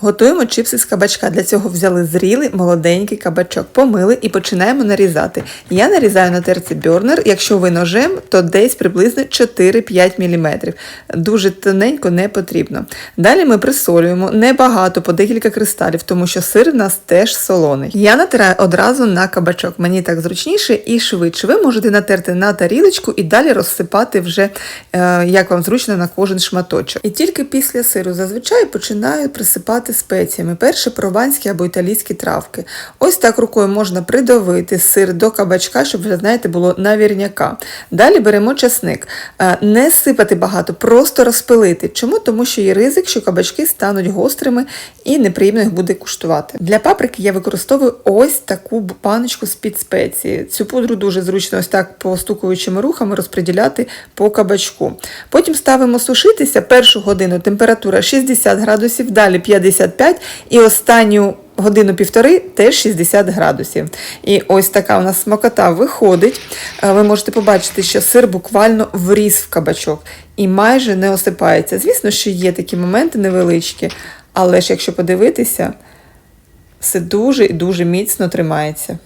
Готуємо чипси з кабачка. Для цього взяли зрілий молоденький кабачок, помили і починаємо нарізати. Я нарізаю на терці бьорнер, якщо ви ножем, то десь приблизно 4-5 мм. Дуже тоненько не потрібно. Далі ми присолюємо небагато, по декілька кристалів, тому що сир в нас теж солоний. Я натираю одразу на кабачок. Мені так зручніше і швидше. Ви можете натерти на тарілочку і далі розсипати вже, е, як вам зручно, на кожен шматочок. І тільки після сиру зазвичай починаю присипати спеціями. Перше прованські або італійські травки. Ось так рукою можна придавити сир до кабачка, щоб, ви знаєте, було навірняка. Далі беремо часник. Е, Не сипати багато, просто розпилити. Чому? Тому що є ризик, що кабачки стануть гострими і неприємно їх буде куштувати. Для паприки я використовую ось таку баночку з-під спеції. Цю пудру дуже зручно ось так постукуючими рухами розподіляти по кабачку. Потім ставимо сушитися першу годину температура 60 градусів, далі 55 і останню годину-півтори теж 60 градусів. І ось така у нас смакота виходить. Е, Ви можете побачити, що сир буквально вріс в кабачок і майже не осипається. Звісно, що є такі моменти невеличкі, але ж якщо подивитися, все дуже і дуже міцно тримається.